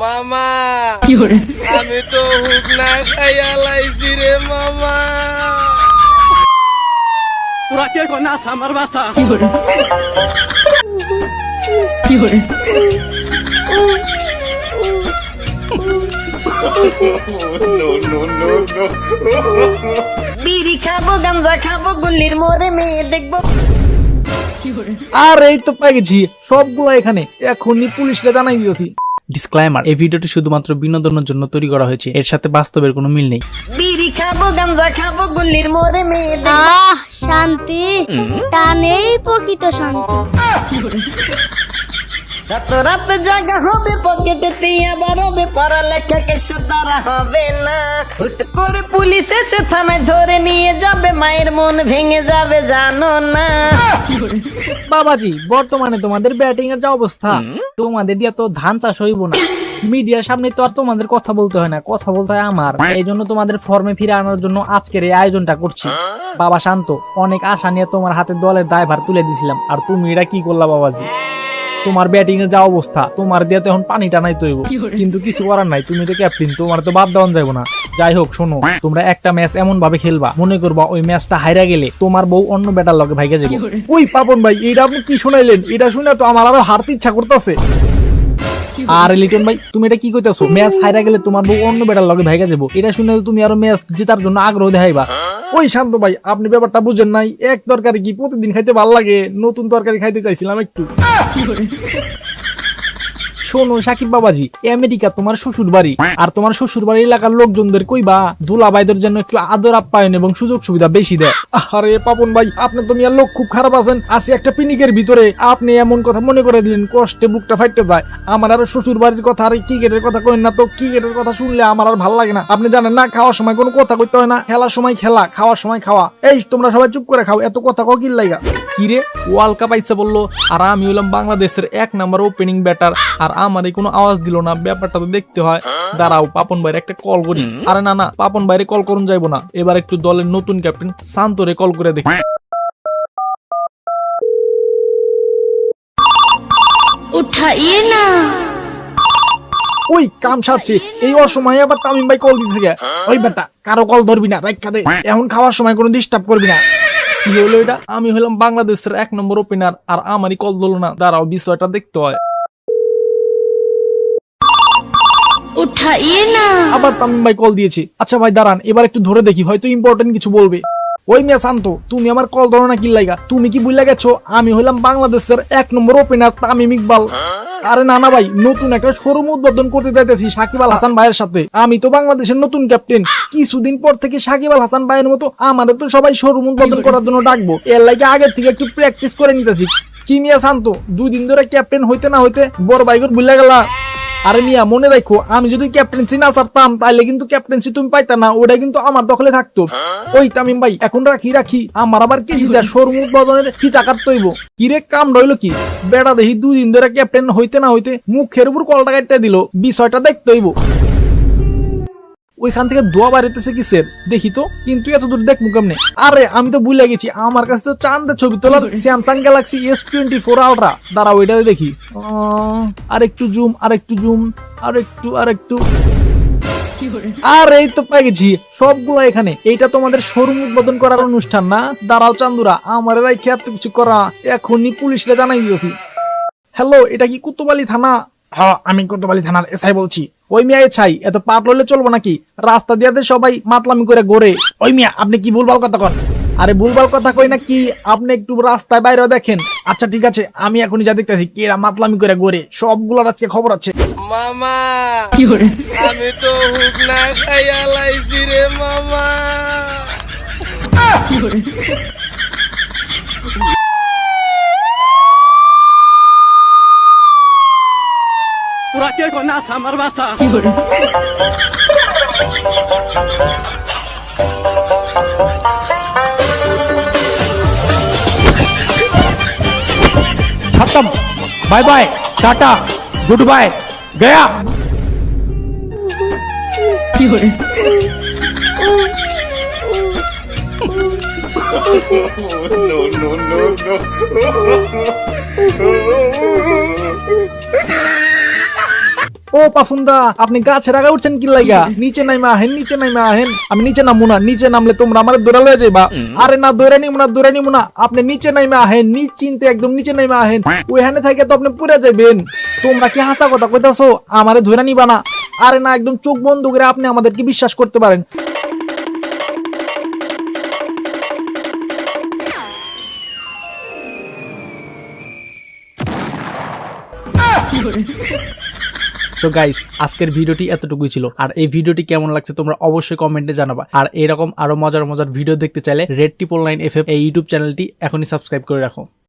মামা। আমি তো হুক না খাইয়া লাইছি রে মামা। তোরা কে কনাস আমার বাসা বিড়ি খাব গাঞ্জা খাব গুল্লির মোড়ে মেয়ে দেখব। আর এই তো পেয়ে গেছি সবগুলো এখানে। এখনই পুলিশকে জানাই দিয়েছি। ডিসক্লাইমার এই ভিডিওটি শুধুমাত্র বিনোদনের জন্য তৈরি করা হয়েছে। এর সাথে বাস্তবের কোনো মিল নেই। বিড়ি খাব গাঞ্জা খাব গুল্লির মোরে মেয়ে আহ শান্তি। টানেই প্রকৃত শান্তি। সাত রাত জাগা হবে পকেটে আবার হবে পড়ালেখা কিছু তারা হবে না। হুট করে পুলিশ এসে থানায় ধরে নিয়ে যাবে, মায়ের মন ভেঙে যাবে, জানো না। বাবাজি, বর্তমানে তোমাদের ব্যাটিং এর যা অবস্থা, তোমাদের দিয়ে তো ধান চাষ হইব না। মিডিয়ার সামনে তো আর তোমাদের কথা বলতে হয় না, কথা বলতে হয় আমার। এই জন্য তোমাদের ফর্মে ফিরে আনার জন্য আজকের এই আয়োজনটা করছি। বাবা শান্ত, অনেক আশা নিয়ে তোমার হাতে দলের দায়ভার তুলে দিছিলাম। আর তুমি এটা কি করলা বাবাজি? তোমার ব্যাটিং এর যা অবস্থা তোমার দিয়ে তো এখন পানি টানাই তৈব। কিন্তু কিছু করার নাই তুমি তো ক্যাপ্টেন তোমার তো বাদ দেওয়া যাব না। যাই হোক শোনো তোমরা একটা ম্যাচ এমন ভাবে খেলবা মনে করবা ওই ম্যাচটা হাইরা গেলে তোমার বউ অন্য ব্যাটার লগে ভাইগে যাবে ওই পাপন ভাই এটা আপনি কি শোনাইলেন? এটা শুনে তো আমার আরও হারতে ইচ্ছা করতেছে। আর লিটন ভাই, তুমি এটা কি কইতাছো? ম্যাচ হাইরা গেলে তোমার বউ অন্য বেটার লগে ভাইগা যাব এটা শুনে তুমি আরও ম্যাচ জেতার জন্য আগ্রহ দেখাইবা। ওই শান্ত ভাই, আপনি ব্যাপারটা বুঝেন নাই। এক তরকারি কি প্রতিদিন খাইতে ভালো লাগে? নতুন তরকারি খাইতে চাইছিলাম একটু। শোনো, সাকিব বাবাজি আমেরিকা তোমার শ্বশুর বাড়ি আর তোমার শ্বশুর বাড়ি এলাকার লোকজনদের কইবা, দুলাভাইদের জন্য একটু আদর আপ্যায়ন এবং সুযোগ সুবিধা বেশি দেয়। আরে পাপন ভাই, আপনি তো মিয়ার লোক খুব খারাপ আছেন। আসি একটা পিনিকের ভিতরে। আপনি এমন কথা মনে করে দিলেন, কষ্টে বুকটা ফাইটতে যায়। আমার আর শ্বশুর বাড়ির কথা আর ক্রিকেটের কথা কইন না তো। ক্রিকেটের কথা শুনলে আমার আর ভালো লাগে না। আপনি জানেন না, খাওয়ার সময় কোনো কথা কইতে হয় না। খেলার সময় খেলা, খাওয়ার সময় খাওয়া। এই, তোমরা সবাই চুপ করে খাও, এত কথা কও কি লাগা কিরে, ওয়ার্ল্ড কাপ আইছে বলল, আর আমি হলাম বাংলাদেশের এক নাম্বার ওপেনিং ব্যাটার আর আমার কোনো আওয়াজ দিল না ব্যাপারটা তো দেখতে হয়। দাঁড়াও পাপন ভাইয়ের একটা কল করি। আরে না না পাপন বাইরে কল করুন যাইবো না। এবার একটু দলের নতুন ক্যাপ্টেন শান্তরে কল করে দেখি। উঠাইয়ে না। ওই কাম সারছে। এই অসময়ে আবার তামিম ভাই কল দিতেছে গে। ওই বেটা কারও কল ধরবি না রাখা দে। এখন খাওয়ার সময় কোনো ডিস্টার্ব করবি না। কি হলো এটা? আমি হলাম বাংলাদেশের এক নম্বর ওপেনার আর আমারই কল ধরলো না। দাঁড়াও বিষয়টা দেখতে হয়। উঠাইয়ে না। আবার তামিম ভাই কল দিয়েছে। আচ্ছা ভাই, দাঁড়ান, এবার একটু ধরে দেখি, হয়তো ইম্পর্টেন্ট কিছু বলবে। ওই শান্ত, তুমি আমার কল ধরো না তুমি কি বুঝলা গেছো? আমি হইলাম বাংলাদেশের এক নম্বর ওপেনার তামিম ইকবাল। আরে ভাই, নতুন একটা শোরুম উদ্বোধন করতে যাইতেছি সাকিব আল হাসান ভাইয়ের সাথে। আমি তো বাংলাদেশের নতুন ক্যাপ্টেন কিছুদিন পর থেকে সাকিব আল হাসান ভাইয়ের মতো আমাদের তো সবাই শোরুম উদ্বোধন করার জন্য ডাকবো। এর লাগে আগের থেকে একটু প্র্যাকটিস করে নিতেছি। কি মিয়া শান্ত, দুই দিন ধরে ক্যাপ্টেন হইতে না হইতে বড় বাইকর বুঝলা গেলা। আরে মিয়া, মনে রাখো, আমি যদি ক্যাপ্টেন্সি না ছাড়তাম তাহলে কিন্তু ক্যাপ্টেন্সি তুমি পাইতা না ওটা কিন্তু আমার দখলে থাকতো। ওই তামিম ভাই, এখন রাখি রাখি, আমার আবার কি সিধা শোরুম উদ্বোধনের কি তাকাত তৈব কিরে, কাম রইল কি? বেড়া দেখি দুই দিন ধরে ক্যাপ্টেন হইতে না হইতে মুখের উপর কলটা কাটতে দিল, বিষয়টা দেখতে হইব। ওইখান থেকে দোয়া বাড়িতেছে কিসের দেখি তো, কিন্তু এত দূর দেখব কেমনে আরে, আমি তো ভুলে গেছি, আমার কাছে তো চান্দের ছবি তোলার Samsung Galaxy S twenty four Ultra দাঁড়াও ওইটাতে দেখি। আর একটু জুম আরেকটু জুম আরেকটু আরেকটু। আর একটু আর এই তো পাই গেছি, সবগুলো এখানে। এইটা তোমাদের শোরুম উদ্বোধন করার অনুষ্ঠান না? দাঁড়াও চান্দুরা, আমার এরাই এত কিছু করা, এখনই পুলিশরা জানাই দিয়েছি। হ্যালো এটা কি কুতুবালি থানা? হ্যাঁ আমি কুতুবালি থানার এসআই বলছি। ওই মিয়া ছাই এত পাট লইলে চলবো নাকি? রাস্তা দিয়াতে সবাই মাতলামি করে ঘোরে ওই মিয়া আপনি কি ভুলভাল কথা কন? আরে ভুলভাল কথা কই না কি? আপনি একটু রাস্তায় বাইরে দেখেন। আচ্ছা ঠিক আছে আমি এখনই যা দেখতেছি কেরা মাতলামি করে ঘোরে সবগুলোর আজকে খবর আছে। মামা আমি তো হুক না খাইয়া লাইছি রে মামা। তোরা কে কনাস আমার বাসা खत्म bye bye tata good bye गया ও পাফুন্দা আপনি গাছের আগা উঠছেন কি লাইগা? নিচে নাইমা আহেন নিচে নাইমা আহেন আমি নিচে নামু না নিচে নামলে তোমরা আমার দৌড়া লয়ে যাইবা। আরে না দৌড়ে নিমু না দৌড়ে নিমু না। আপনি নিচে নাইমা আহেন নিচ চিনতে একদম নিচে নাইমা আহেন ওইখানে থেকে তো আপনি পুরে যাবেন তোমরা কি হাসা কথা কইতাছো? আমারে ধরে নিবা না। আরে না একদম চোখ বন্ধ করে আপনি আমাদেরকে বিশ্বাস করতে পারেন। সো গাইস আজকের ভিডিওটি এতটুকুই ছিল। আর এই ভিডিওটি কেমন লাগছে তোমরা অবশ্যই কমেন্টে জানাবা। আর এরকম আরও মজার মজার ভিডিও দেখতে চাইলে রেড টিপল নাইন এফ এই ইউটিউব চ্যানেলটি এখনই সাবস্ক্রাইব করে রাখো।